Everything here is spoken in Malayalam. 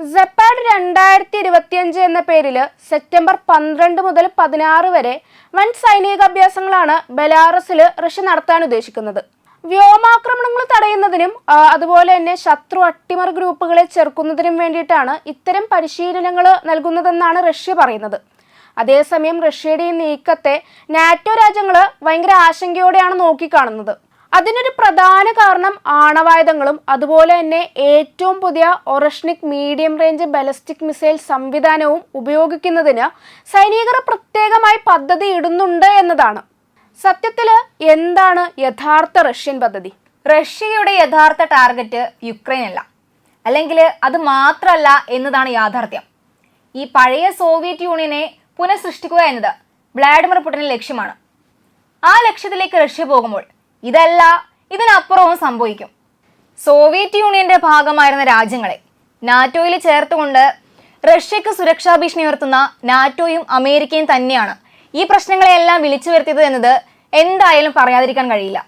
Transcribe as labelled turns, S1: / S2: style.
S1: സെപ്പാഡ് രണ്ടായിരത്തി ഇരുപത്തിയഞ്ച് എന്ന പേരിൽ സെപ്റ്റംബർ പന്ത്രണ്ട് മുതൽ പതിനാറ് വരെ വൻ സൈനിക അഭ്യാസങ്ങളാണ് ബെലാറസിൽ റഷ്യ നടത്താൻ ഉദ്ദേശിക്കുന്നത്. വ്യോമാക്രമണങ്ങൾ തടയുന്നതിനും അതുപോലെ തന്നെ ശത്രു അട്ടിമറി ഗ്രൂപ്പുകളെ ചെറുക്കുന്നതിനും വേണ്ടിയിട്ടാണ് ഇത്തരം പരിശീലനങ്ങൾ നൽകുന്നതെന്നാണ് റഷ്യ പറയുന്നത്. അതേസമയം റഷ്യയുടെ ഈ നീക്കത്തെ നാറ്റോ രാജ്യങ്ങൾ ഭയങ്കര ആശങ്കയോടെയാണ് നോക്കിക്കാണുന്നത്. അതിനൊരു പ്രധാന കാരണം ആണവായുധങ്ങളും അതുപോലെ തന്നെ ഏറ്റവും പുതിയ Oreshnik medium range ballistic missile സംവിധാനവും ഉപയോഗിക്കുന്നതിന് സൈനികർ പ്രത്യേകമായി പദ്ധതി ഇടുന്നുണ്ട് എന്നതാണ്. സത്യത്തിൽ എന്താണ് യഥാർത്ഥ റഷ്യൻ പദ്ധതി?
S2: റഷ്യയുടെ യഥാർത്ഥ ടാർഗറ്റ് യുക്രൈൻ അല്ല അല്ലെങ്കിൽ അത് മാത്രമല്ല എന്നതാണ് യാഥാർത്ഥ്യം. ഈ പഴയ സോവിയറ്റ് യൂണിയനെ പുനഃസൃഷ്ടിക്കുക എന്നത് വ്ളാഡിമിർ പുടിന്റെ ലക്ഷ്യമാണ്. ആ ലക്ഷ്യത്തിലേക്ക് റഷ്യ പോകുമ്പോൾ ഇതല്ല ഇതിനപ്പുറവും സംഭവിക്കും. സോവിയറ്റ് യൂണിയന്റെ ഭാഗമായിരുന്ന രാജ്യങ്ങളെ നാറ്റോയിൽ ചേർത്തുകൊണ്ട് റഷ്യക്ക് സുരക്ഷാ ഭീഷണി ഉയർത്തുന്ന നാറ്റോയും അമേരിക്കയും തന്നെയാണ് ഈ പ്രശ്നങ്ങളെല്ലാം വിളിച്ചു വരുത്തിയത് എന്നത് എന്തായാലും പറയാതിരിക്കാൻ കഴിയില്ല.